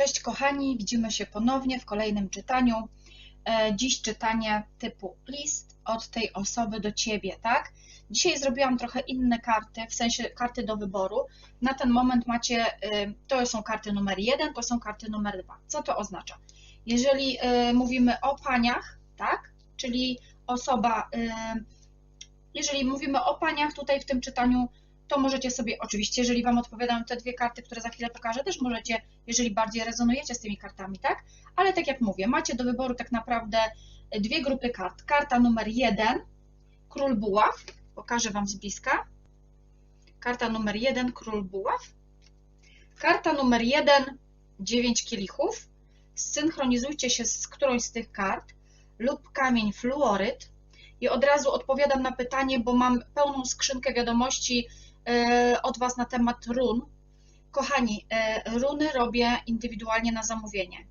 Cześć kochani, widzimy się ponownie w kolejnym czytaniu. E, Dziś czytanie typu list od tej osoby do ciebie, tak? Dzisiaj zrobiłam trochę inne karty, w sensie karty do wyboru. Na ten moment macie, y, to są karty numer jeden, to są karty numer dwa. Co to oznacza? Jeżeli y, mówimy o paniach, tak? Czyli osoba, jeżeli mówimy o paniach tutaj w tym czytaniu, to możecie sobie, oczywiście, jeżeli Wam odpowiadają te dwie karty, które za chwilę pokażę, też możecie, jeżeli bardziej rezonujecie z tymi kartami, tak? Ale tak jak mówię, macie do wyboru tak naprawdę dwie grupy kart. Karta numer jeden, Król Buław, pokażę Wam z bliska. Karta numer jeden, Król Buław. Karta numer jeden, dziewięć kielichów. Zsynchronizujcie się z którąś z tych kart lub kamień fluoryt. I od razu odpowiadam na pytanie, bo mam pełną skrzynkę wiadomości od Was na temat run. Kochani, e, runy robię indywidualnie na zamówienie.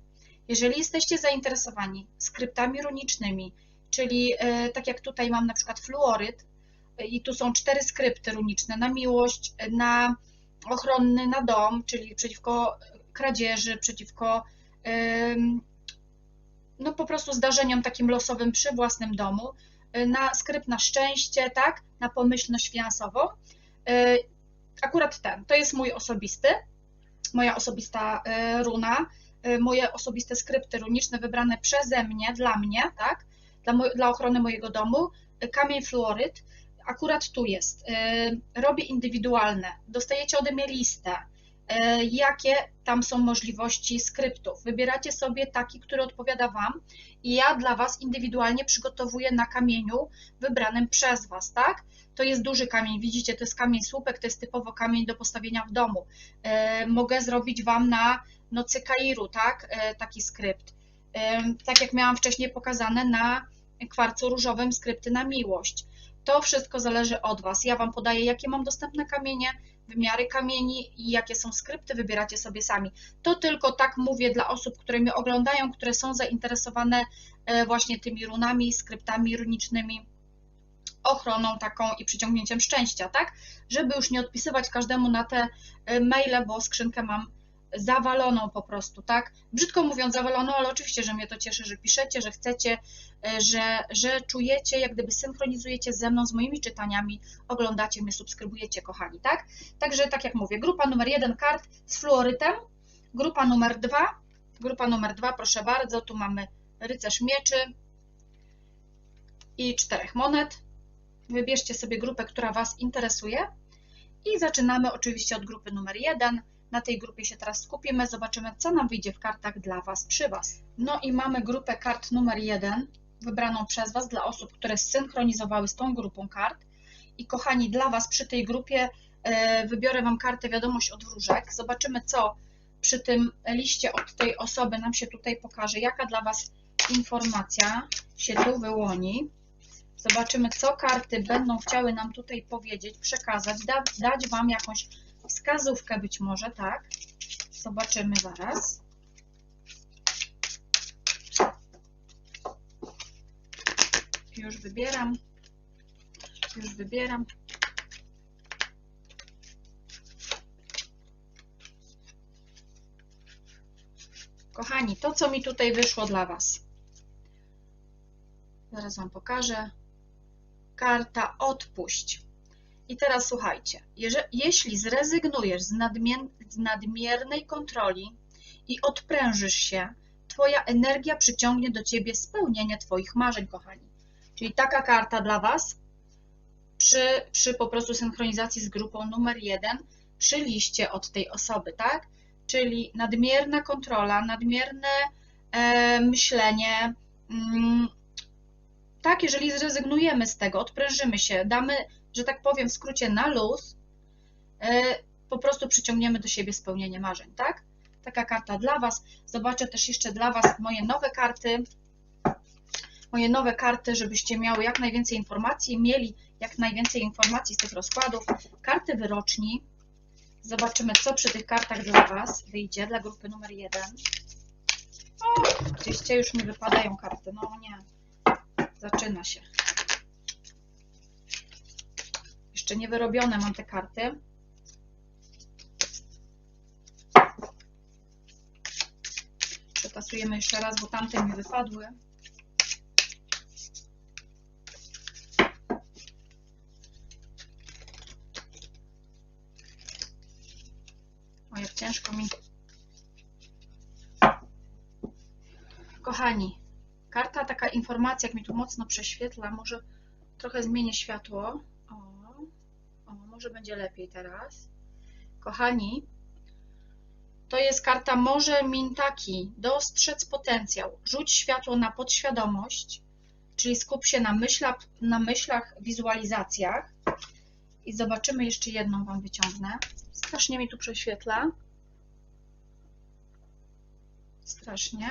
Jeżeli jesteście zainteresowani skryptami runicznymi, czyli e, tak jak tutaj mam na przykład fluoryt i tu są cztery skrypty runiczne na miłość, na ochronny, na dom, czyli przeciwko kradzieży, przeciwko no po prostu zdarzeniom takim losowym przy własnym domu, na skrypt na szczęście, tak, na pomyślność finansową. Y, Akurat ten, to jest mój osobisty, moja osobista y, runa, y, moje osobiste skrypty runiczne wybrane przeze mnie, dla mnie, tak, dla, dla ochrony mojego domu, kamień fluoryt, akurat tu jest, robię indywidualne, dostajecie ode mnie listę, jakie tam są możliwości skryptów. Wybieracie sobie taki, który odpowiada Wam i ja dla Was indywidualnie przygotowuję na kamieniu wybranym przez Was, tak? To jest duży kamień, widzicie, to jest kamień słupek, to jest typowo kamień do postawienia w domu. Y, Mogę zrobić Wam na nocy Kairu, tak? Y, Taki skrypt. Tak jak miałam wcześniej pokazane na kwarcu różowym skrypty na miłość. To wszystko zależy od Was. Ja Wam podaję, jakie mam dostępne kamienie, wymiary kamieni i jakie są skrypty, wybieracie sobie sami. To tylko tak mówię dla osób, które mnie oglądają, które są zainteresowane e, właśnie tymi runami, skryptami runicznymi, ochroną taką i przyciągnięciem szczęścia, tak? Żeby już nie odpisywać każdemu na te e, maile, bo skrzynkę mam zawaloną po prostu, tak? Brzydko mówiąc zawaloną, ale oczywiście, że mnie to cieszy, że piszecie, że chcecie, e, że, że czujecie, jak gdyby synchronizujecie ze mną, z moimi czytaniami, oglądacie mnie, subskrybujecie, kochani, tak? Także, tak jak mówię, grupa numer jeden kart z fluorytem, grupa numer dwa, grupa numer dwa, proszę bardzo, tu mamy rycerz mieczy i czterech monet. Wybierzcie sobie grupę, która Was interesuje i zaczynamy oczywiście od grupy numer jeden. Na tej grupie się teraz skupimy, zobaczymy, co nam wyjdzie w kartach dla Was, przy Was. No i mamy grupę kart numer jeden, wybraną przez Was, dla osób, które zsynchronizowały z tą grupą kart. I kochani, dla Was przy tej grupie e, wybiorę Wam kartę wiadomość od wróżek. Zobaczymy, co przy tym liście od tej osoby nam się tutaj pokaże, jaka dla Was informacja się tu wyłoni. Zobaczymy, co karty będą chciały nam tutaj powiedzieć, przekazać, da, dać Wam jakąś wskazówkę być może, tak? Zobaczymy zaraz. Już wybieram. Już wybieram. Kochani, to co mi tutaj wyszło dla Was. Zaraz Wam pokażę. Karta odpuść. I teraz słuchajcie, jeśli zrezygnujesz z, nadmier- z nadmiernej kontroli i odprężysz się, Twoja energia przyciągnie do Ciebie spełnienie Twoich marzeń, kochani. Czyli taka karta dla Was przy, przy po prostu synchronizacji z grupą numer jeden, przy liście od tej osoby, tak? Czyli nadmierna kontrola, nadmierne e, myślenie. Mm, tak, jeżeli zrezygnujemy z tego, odprężymy się, damy że tak powiem w skrócie na luz, e, po prostu przyciągniemy do siebie spełnienie marzeń, tak? Taka karta dla Was. Zobaczę też jeszcze dla Was moje nowe karty. Moje nowe karty, żebyście miały jak najwięcej informacji, mieli jak najwięcej informacji z tych rozkładów. Karty wyroczni. Zobaczymy, co przy tych kartach dla Was wyjdzie, dla grupy numer jeden. O, gdzieście już mi wypadają karty. No nie, zaczyna się. Jeszcze nie wyrobione mam te karty. Przetasujemy jeszcze raz, bo tamte mi wypadły. O, jak ciężko mi. Kochani, karta, taka informacja, jak mi tu mocno prześwietla, może trochę zmienię światło. O, może będzie lepiej teraz. Kochani, to jest karta Może Mintaki. Dostrzec potencjał. Rzuć światło na podświadomość, czyli skup się na myślach, na myślach wizualizacjach. I zobaczymy jeszcze jedną Wam wyciągnę. Strasznie mi tu prześwietla. Strasznie.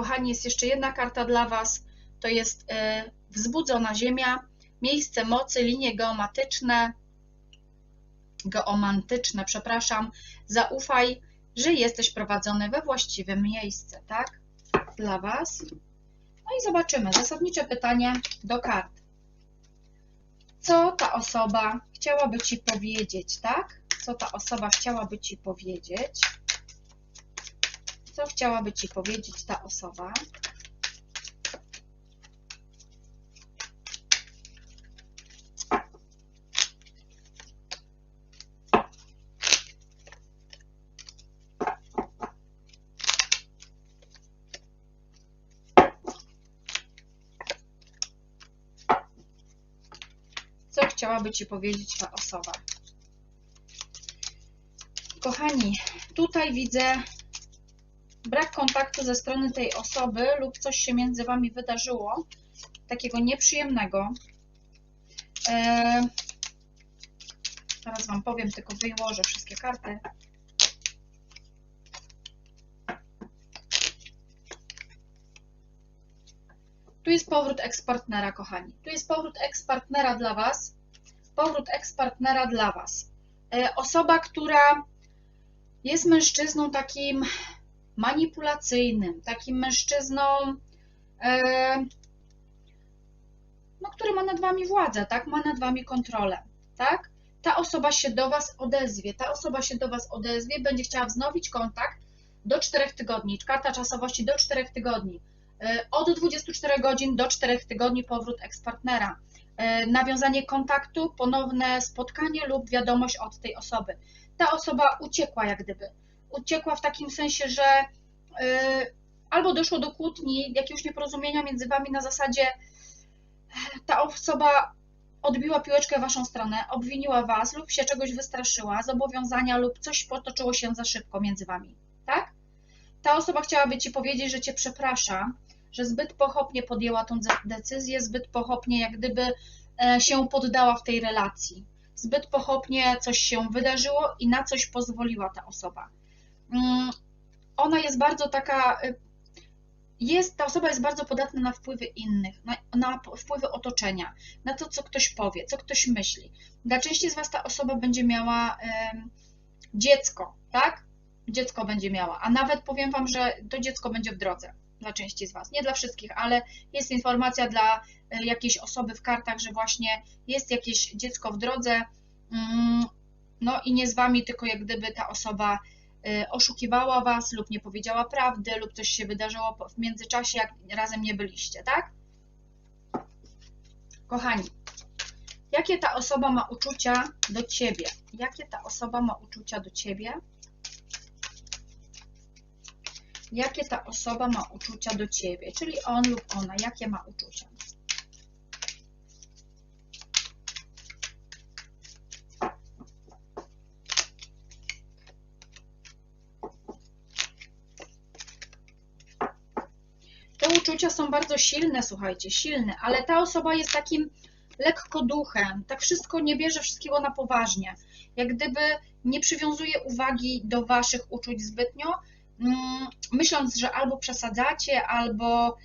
Kochani, jest jeszcze jedna karta dla Was. To jest y, wzbudzona ziemia, miejsce mocy, linie geomatyczne, geomantyczne, przepraszam. Zaufaj, że jesteś prowadzony we właściwe miejsce, tak? Dla Was. No i zobaczymy. Zasadnicze pytanie do kart. Co ta osoba chciałaby Ci powiedzieć, tak? Co ta osoba chciałaby Ci powiedzieć? Co chciałaby Ci powiedzieć ta osoba? Co chciałaby Ci powiedzieć ta osoba? Kochani, tutaj widzę brak kontaktu ze strony tej osoby lub coś się między Wami wydarzyło, takiego nieprzyjemnego. Zaraz Wam powiem, tylko wyłożę wszystkie karty. Tu jest powrót ex-partnera, kochani. Tu jest powrót ex-partnera dla Was. Powrót ex-partnera dla Was. E, osoba, która jest mężczyzną takim manipulacyjnym, takim mężczyzną, e, no, który ma nad Wami władzę, tak? Ma nad Wami kontrolę, tak? Ta osoba się do Was odezwie, ta osoba się do Was odezwie, będzie chciała wznowić kontakt do 4 tygodni, karta czasowości do 4 tygodni E, od 24 godzin do 4 tygodni powrót ekspartnera, e, nawiązanie kontaktu, ponowne spotkanie lub wiadomość od tej osoby. Ta osoba uciekła jak gdyby. Uciekła w takim sensie, że e, albo doszło do kłótni, jakiegoś nieporozumienia między wami na zasadzie ta osoba odbiła piłeczkę w waszą stronę, obwiniła was lub się czegoś wystraszyła, zobowiązania lub coś potoczyło się za szybko między wami, tak? Ta osoba chciałaby ci powiedzieć, że cię przeprasza, że zbyt pochopnie podjęła tą decyzję, zbyt pochopnie jak gdyby e, się poddała w tej relacji. Zbyt pochopnie coś się wydarzyło i na coś pozwoliła ta osoba. Mm, ona jest bardzo taka, e, jest, ta osoba jest bardzo podatna na wpływy innych, na, na wpływy otoczenia, na to, co ktoś powie, co ktoś myśli. Dla części z Was ta osoba będzie miała dziecko, tak? Dziecko będzie miała, a nawet powiem Wam, że to dziecko będzie w drodze dla części z Was, nie dla wszystkich, ale jest informacja dla e, jakiejś osoby w kartach, że właśnie jest jakieś dziecko w drodze, mm, no i nie z Wami, tylko jak gdyby ta osoba oszukiwała Was lub nie powiedziała prawdy lub coś się wydarzyło w międzyczasie, jak razem nie byliście, tak? Kochani, jakie ta osoba ma uczucia do Ciebie? Jakie ta osoba ma uczucia do Ciebie? jakie ta osoba ma uczucia do Ciebie, czyli on lub ona, jakie ma uczucia. Te uczucia bardzo silne, słuchajcie, silne, ale ta osoba jest takim lekko duchem, tak wszystko nie bierze wszystkiego na poważnie, jak gdyby nie przywiązuje uwagi do Waszych uczuć zbytnio, Mm, myśląc, że albo przesadzacie, albo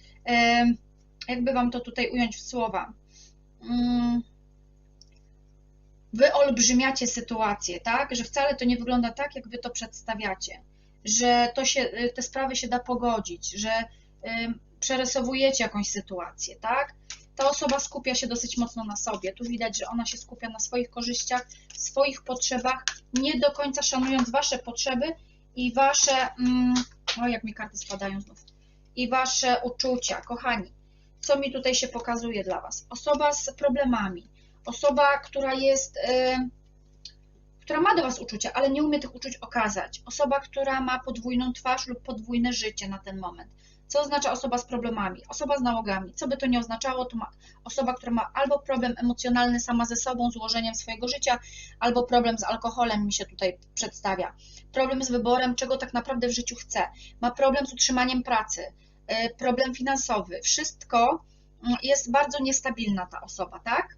jakby Wam to tutaj ująć w słowa, mm, wyolbrzymiacie sytuację, tak? Że wcale to nie wygląda tak, jak Wy to przedstawiacie, że to się, te sprawy się da pogodzić, że przerysowujecie jakąś sytuację, tak? Ta osoba skupia się dosyć mocno na sobie. Tu widać, że ona się skupia na swoich korzyściach, swoich potrzebach, nie do końca szanując Wasze potrzeby i Wasze. Mm, o, jak mi karty spadają znów. I Wasze uczucia, kochani. Co mi tutaj się pokazuje dla Was? Osoba z problemami, osoba, która jest. Yy, która ma do Was uczucia, ale nie umie tych uczuć okazać. Osoba, która ma podwójną twarz lub podwójne życie na ten moment. Co oznacza osoba z problemami? Osoba z nałogami. Co by to nie oznaczało, to ma osoba, która ma albo problem emocjonalny sama ze sobą, z ułożeniem swojego życia, albo problem z alkoholem mi się tutaj przedstawia. Problem z wyborem, czego tak naprawdę w życiu chce. Ma problem z utrzymaniem pracy, y, problem finansowy. Wszystko mm, jest bardzo niestabilna ta osoba, tak?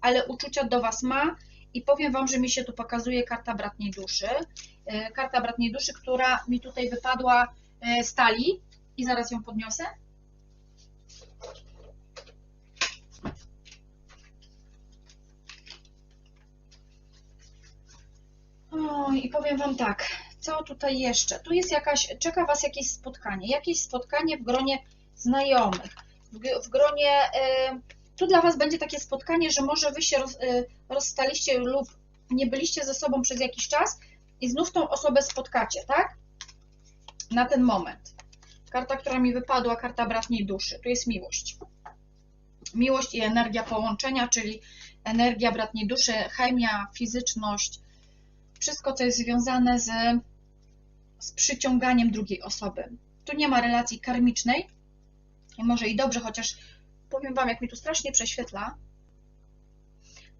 Ale uczucia do Was ma i powiem Wam, że mi się tu pokazuje karta bratniej duszy. Y, karta bratniej duszy, która mi tutaj wypadła y, z talii i zaraz ją podniosę. O, i powiem Wam tak, co tutaj jeszcze? Tu jest jakaś, czeka Was jakieś spotkanie, jakieś spotkanie w gronie znajomych, w, gronie, y, tu dla Was będzie takie spotkanie, że może Wy się y, rozstaliście lub nie byliście ze sobą przez jakiś czas i znów tą osobę spotkacie, tak? Na ten moment. Karta, która mi wypadła, karta bratniej duszy. Tu jest miłość. Miłość i energia połączenia, czyli energia bratniej duszy, chemia, fizyczność, wszystko, co jest związane z, z przyciąganiem drugiej osoby. Tu nie ma relacji karmicznej, może i dobrze, chociaż powiem Wam, jak mi tu strasznie prześwietla,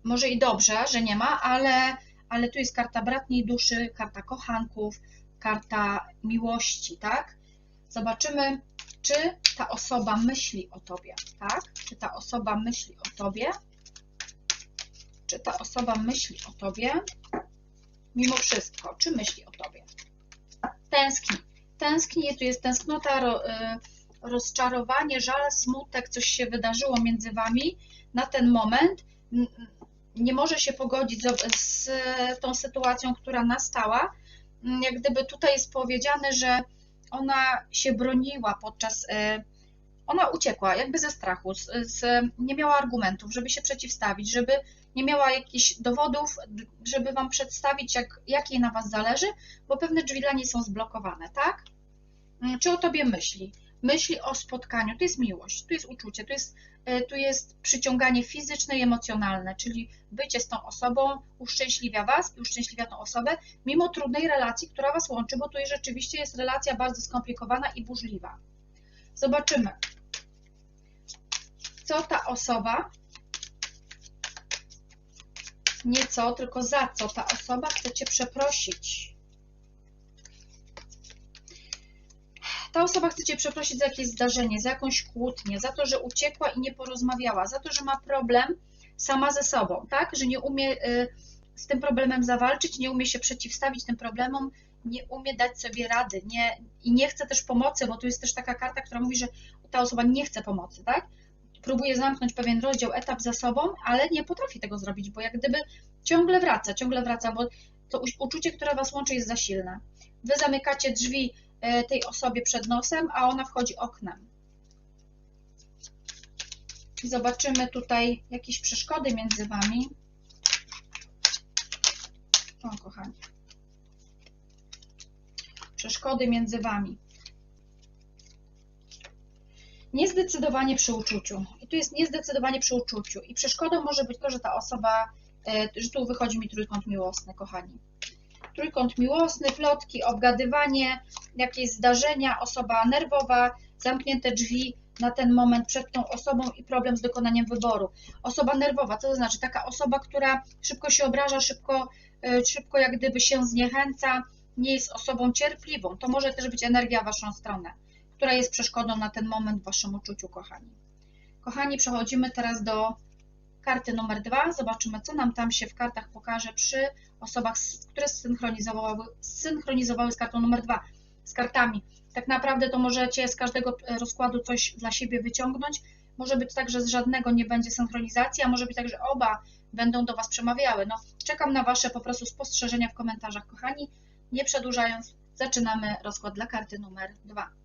może i dobrze, że nie ma, ale, ale tu jest karta bratniej duszy, karta kochanków, karta miłości, tak? Zobaczymy, czy ta osoba myśli o Tobie, tak? Czy ta osoba myśli o Tobie? Czy ta osoba myśli o Tobie? Mimo wszystko, czy myśli o Tobie? Tęskni. Tęskni, tu jest tęsknota, y, rozczarowanie, żal, smutek, coś się wydarzyło między Wami na ten moment. Nie może się pogodzić z, z tą sytuacją, która nastała. Jak gdyby tutaj jest powiedziane, że ona się broniła podczas. E, ona uciekła jakby ze strachu, z, z, nie miała argumentów, żeby się przeciwstawić, żeby nie miała jakichś dowodów, żeby Wam przedstawić, jak, jak jej na Was zależy, bo pewne drzwi dla niej są zblokowane, tak? Mm, czy o Tobie myśli? Myśli o spotkaniu, to jest miłość, tu jest uczucie, tu jest, e, tu jest przyciąganie fizyczne i emocjonalne, czyli bycie z tą osobą uszczęśliwia Was i uszczęśliwia tą osobę, mimo trudnej relacji, która Was łączy, bo tu rzeczywiście jest relacja bardzo skomplikowana i burzliwa. Zobaczymy, co ta osoba, nie co, tylko za co ta osoba chce Cię przeprosić. Ta osoba chce Cię przeprosić za jakieś zdarzenie, za jakąś kłótnię, za to, że uciekła i nie porozmawiała, za to, że ma problem sama ze sobą, tak? Że nie umie y, z tym problemem zawalczyć, nie umie się przeciwstawić tym problemom, nie umie dać sobie rady nie, i nie chce też pomocy, bo tu jest też taka karta, która mówi, że ta osoba nie chce pomocy, tak? Próbuje zamknąć pewien rozdział, etap za sobą, ale nie potrafi tego zrobić, bo jak gdyby ciągle wraca, ciągle wraca, bo to uczucie, które Was łączy, jest za silne. Wy zamykacie drzwi tej osobie przed nosem, a ona wchodzi oknem. Zobaczymy tutaj jakieś przeszkody między Wami. O, kochani. Przeszkody między Wami. Niezdecydowanie przy uczuciu. I tu jest niezdecydowanie przy uczuciu. I przeszkodą może być to, że ta osoba, e, że tu wychodzi mi trójkąt miłosny, kochani trójkąt miłosny, plotki, obgadywanie, jakieś zdarzenia, osoba nerwowa, zamknięte drzwi na ten moment przed tą osobą i problem z dokonaniem wyboru. Osoba nerwowa, co to znaczy? Taka osoba, która szybko się obraża, szybko, e, szybko jak gdyby się zniechęca, nie jest osobą cierpliwą. To może też być energia w Waszą stronę, która jest przeszkodą na ten moment w Waszym uczuciu, kochani. Kochani, przechodzimy teraz do karty numer dwa. Zobaczymy, co nam tam się w kartach pokaże przy osobach, które synchronizowały, synchronizowały z kartą numer dwa, z kartami. Tak naprawdę to możecie z każdego e, rozkładu coś dla siebie wyciągnąć. Może być tak, że z żadnego nie będzie synchronizacji, a może być tak, że oba będą do Was przemawiały. No, czekam na Wasze po prostu spostrzeżenia w komentarzach, kochani. Nie przedłużając, zaczynamy rozkład dla karty numer dwa.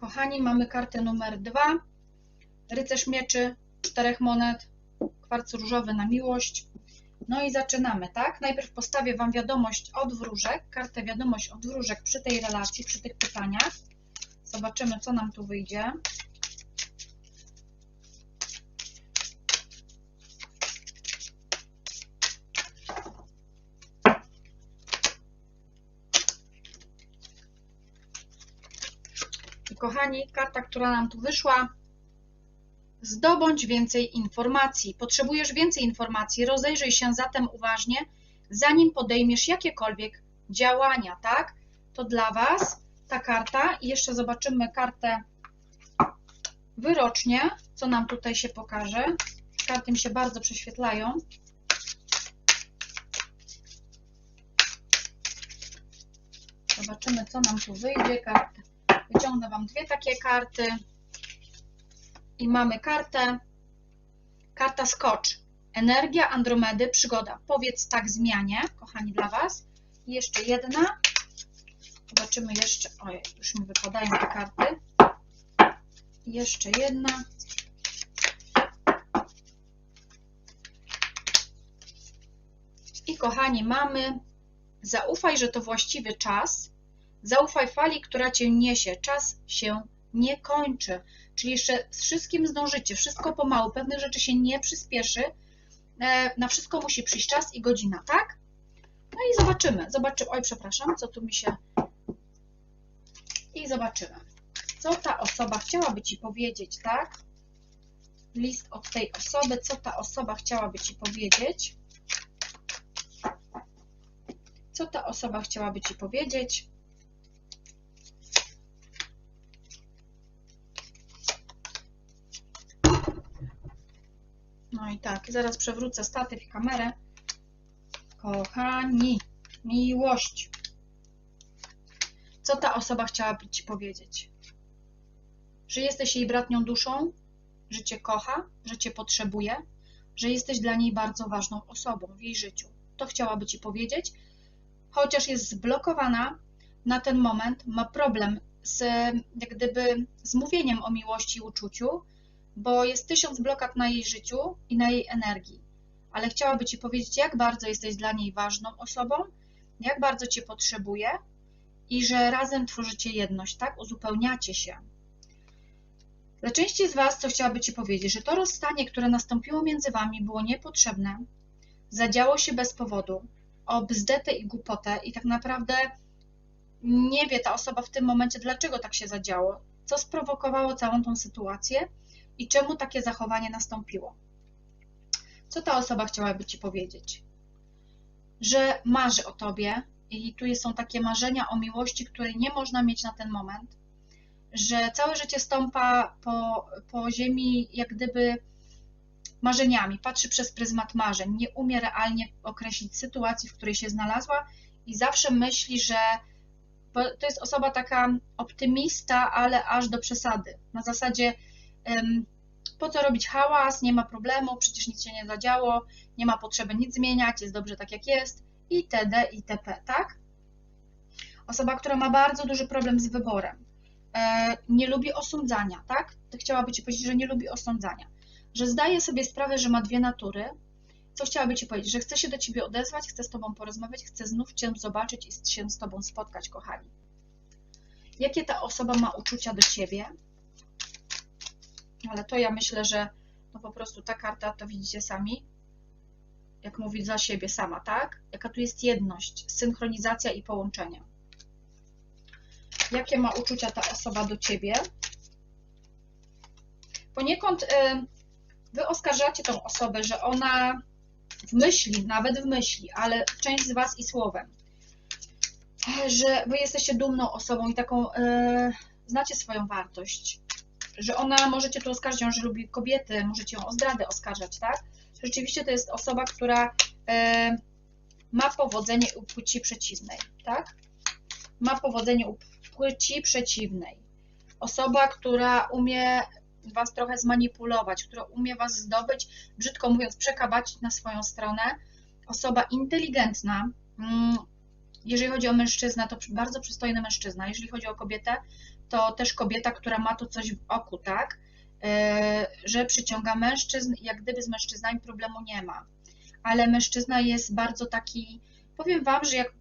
Kochani, mamy kartę numer dwa. Rycerz mieczy, czterech monet, kwarc różowy na miłość. No i zaczynamy, tak? Najpierw postawię Wam wiadomość od wróżek, kartę wiadomość od wróżek przy tej relacji, przy tych pytaniach. Zobaczymy, co nam tu wyjdzie. I kochani, karta, która nam tu wyszła, Zdobądź więcej informacji. Potrzebujesz więcej informacji, rozejrzyj się zatem uważnie, zanim podejmiesz jakiekolwiek działania, tak? To dla Was ta karta. I jeszcze zobaczymy kartę wyrocznie, co nam tutaj się pokaże. Karty mi się bardzo prześwietlają. Zobaczymy, co nam tu wyjdzie. Karty. Wyciągnę Wam dwie takie karty i mamy kartę, karta skocz. Energia Andromedy, przygoda. Powiedz tak zmianie, kochani, dla Was. Jeszcze jedna. Zobaczymy jeszcze, ojej, już mi wypadają te karty. Jeszcze jedna. I kochani, mamy zaufaj, że to właściwy czas. Zaufaj fali, która Cię niesie. Czas się nie kończy. Czyli jeszcze z wszystkim zdążycie, wszystko pomału, pewnych rzeczy się nie przyspieszy, e, na wszystko musi przyjść czas i godzina, tak? No i zobaczymy, zobaczymy, oj przepraszam, co tu mi się... I zobaczymy, co ta osoba chciałaby Ci powiedzieć, tak? List od tej osoby, co ta osoba chciałaby Ci powiedzieć. Co ta osoba chciałaby Ci powiedzieć. I tak, zaraz przewrócę statyw i kamerę. Kochani, miłość. Co ta osoba chciałaby Ci powiedzieć? Że jesteś jej bratnią duszą, że Cię kocha, że Cię potrzebuje, że jesteś dla niej bardzo ważną osobą w jej życiu. To chciałaby Ci powiedzieć, chociaż jest zblokowana na ten moment, ma problem z, jak gdyby, z mówieniem o miłości i uczuciu, bo jest tysiąc blokad na jej życiu i na jej energii. Ale chciałaby Ci powiedzieć, jak bardzo jesteś dla niej ważną osobą, jak bardzo Cię potrzebuje i że razem tworzycie jedność, tak? Uzupełniacie się. Dla części z Was, co chciałaby Ci powiedzieć, że to rozstanie, które nastąpiło między Wami, było niepotrzebne, zadziało się bez powodu, o bzdetę i głupotę i tak naprawdę nie wie ta osoba w tym momencie, dlaczego tak się zadziało, co sprowokowało całą tą sytuację i czemu takie zachowanie nastąpiło. Co ta osoba chciałaby Ci powiedzieć? Że marzy o Tobie i tu są takie marzenia o miłości, której nie można mieć na ten moment, że całe życie stąpa po, po ziemi jak gdyby marzeniami, patrzy przez pryzmat marzeń, nie umie realnie określić sytuacji, w której się znalazła i zawsze myśli, że to jest osoba taka optymista, ale aż do przesady. Na zasadzie po co robić hałas, nie ma problemu, przecież nic się nie zadziało, nie ma potrzeby nic zmieniać, jest dobrze tak jak jest, itd., itp., tak? Osoba, która ma bardzo duży problem z wyborem, e, nie lubi osądzania, tak? Chciałaby Ci powiedzieć, że nie lubi osądzania, że zdaje sobie sprawę, że ma dwie natury, co chciałaby Ci powiedzieć, że chce się do Ciebie odezwać, chce z Tobą porozmawiać, chce znów Cię zobaczyć i się z Tobą spotkać, kochani. Jakie ta osoba ma uczucia do Ciebie? Ale to ja myślę, że no po prostu ta karta, to widzicie sami, jak mówi za siebie sama, tak? Jaka tu jest jedność, synchronizacja i połączenie. Jakie ma uczucia ta osoba do Ciebie? Poniekąd y, Wy oskarżacie tą osobę, że ona w myśli, nawet w myśli, ale część z Was i słowem, że Wy jesteście dumną osobą i taką, y, znacie swoją wartość, że ona, możecie tu oskarżyć ją, że lubi kobiety, możecie ją o zdradę oskarżać, tak? Rzeczywiście to jest osoba, która e, ma powodzenie u płci przeciwnej, tak? Ma powodzenie u płci przeciwnej. Osoba, która umie Was trochę zmanipulować, która umie Was zdobyć, brzydko mówiąc, przekabacić na swoją stronę. Osoba inteligentna, mm, jeżeli chodzi o mężczyznę, to bardzo przystojny mężczyzna. Jeżeli chodzi o kobietę, to też kobieta, która ma tu coś w oku, tak? E, że przyciąga mężczyzn, jak gdyby z mężczyznami problemu nie ma. Ale mężczyzna jest bardzo taki, powiem Wam, że jak,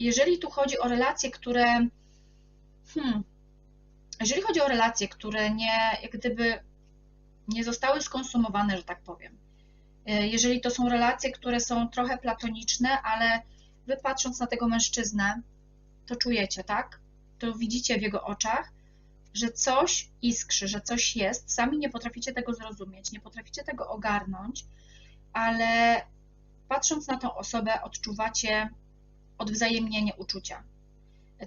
jeżeli tu chodzi o relacje, które, hmm, jeżeli chodzi o relacje, które nie, jak gdyby nie zostały skonsumowane, że tak powiem, e, jeżeli to są relacje, które są trochę platoniczne, ale wy patrząc na tego mężczyznę, to czujecie, tak? To widzicie w jego oczach, że coś iskrzy, że coś jest. Sami nie potraficie tego zrozumieć, nie potraficie tego ogarnąć, ale patrząc na tą osobę, odczuwacie odwzajemnienie uczucia.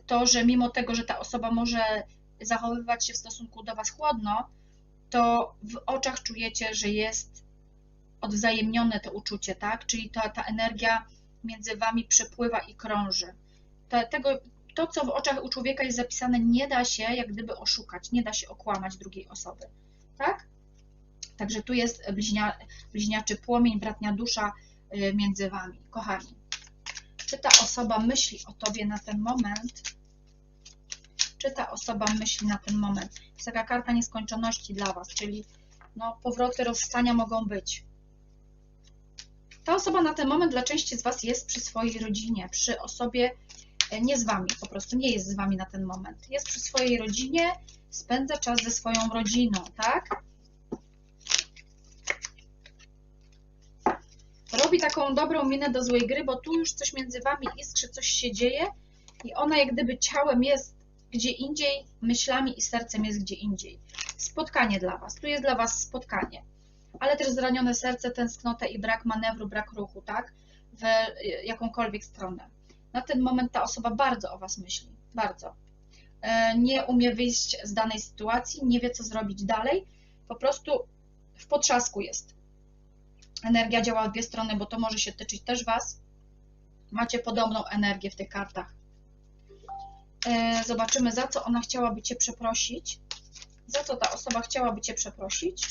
To, że mimo tego, że ta osoba może zachowywać się w stosunku do Was chłodno, to w oczach czujecie, że jest odwzajemnione to uczucie, tak? Czyli ta, ta energia między Wami przepływa i krąży. Tego, to, co w oczach u człowieka jest zapisane, nie da się jak gdyby oszukać, nie da się okłamać drugiej osoby, tak? Także tu jest bliźnia, bliźniaczy płomień, bratnia dusza y, między Wami. Kochani, czy ta osoba myśli o Tobie na ten moment? Czy ta osoba myśli na ten moment? Jest taka karta nieskończoności dla Was, czyli no, powroty, rozstania mogą być. Ta osoba na ten moment dla części z Was jest przy swojej rodzinie, przy osobie nie z Wami, po prostu nie jest z Wami na ten moment. Jest przy swojej rodzinie, spędza czas ze swoją rodziną, tak? Robi taką dobrą minę do złej gry, bo tu już coś między Wami iskrzy, coś się dzieje i ona jak gdyby ciałem jest gdzie indziej, myślami i sercem jest gdzie indziej. Spotkanie dla Was, tu jest dla Was spotkanie ale też zranione serce, tęsknotę i brak manewru, brak ruchu, tak? W jakąkolwiek stronę. Na ten moment ta osoba bardzo o Was myśli, bardzo. E, nie umie wyjść z danej sytuacji, nie wie, co zrobić dalej, po prostu w potrzasku jest. Energia działa w dwie strony, bo to może się tyczyć też Was. Macie podobną energię w tych kartach. E, zobaczymy, za co ona chciałaby Cię przeprosić. Za co ta osoba chciałaby Cię przeprosić.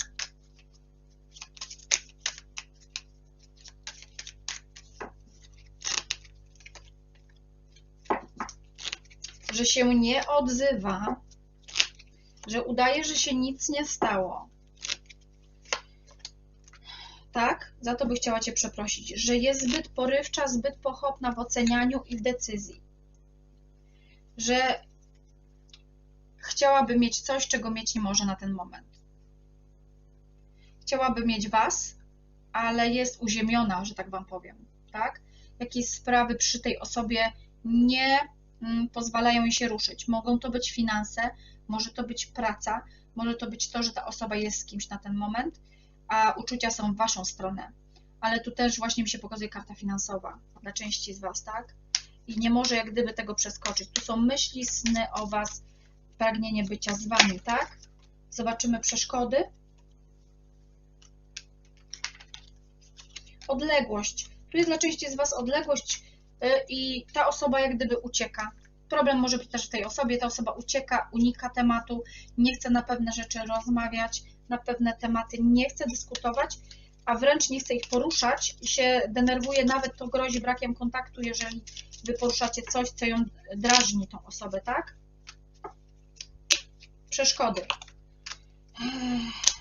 Że się nie odzywa, że udaje, że się nic nie stało. Tak? Za to by chciała Cię przeprosić, że jest zbyt porywcza, zbyt pochopna w ocenianiu i w decyzji. Że chciałaby mieć coś, czego mieć nie może na ten moment. Chciałaby mieć Was, ale jest uziemiona, że tak Wam powiem. Tak? Jakieś sprawy przy tej osobie nie pozwalają jej się ruszyć. Mogą to być finanse, może to być praca, może to być to, że ta osoba jest z kimś na ten moment, a uczucia są w waszą stronę. Ale tu też właśnie mi się pokazuje karta finansowa dla części z was, tak? I nie może jak gdyby tego przeskoczyć. Tu są myśli, sny o was, pragnienie bycia z wami, tak? Zobaczymy przeszkody. Odległość. Tu jest dla części z was odległość i ta osoba jak gdyby ucieka. Problem może być też w tej osobie, ta osoba ucieka, unika tematu, nie chce na pewne rzeczy rozmawiać, na pewne tematy nie chce dyskutować, a wręcz nie chce ich poruszać i się denerwuje, nawet to grozi brakiem kontaktu, jeżeli wy poruszacie coś, co ją drażni, tą osobę, tak? Przeszkody.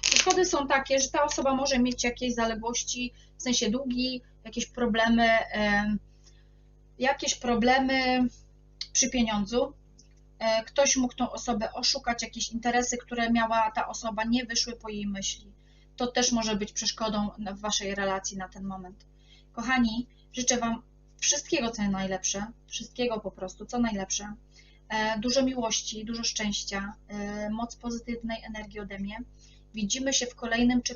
Przeszkody są takie, że ta osoba może mieć jakieś zaległości, w sensie długi, jakieś problemy, jakieś problemy przy pieniądzu. E, ktoś mógł tą osobę oszukać, jakieś interesy, które miała ta osoba, nie wyszły po jej myśli. To też może być przeszkodą w Waszej relacji na ten moment. Kochani, życzę Wam wszystkiego, co najlepsze, wszystkiego po prostu, co najlepsze. E, dużo miłości, dużo szczęścia, e, moc pozytywnej energii ode mnie. Widzimy się w kolejnym czytaniu.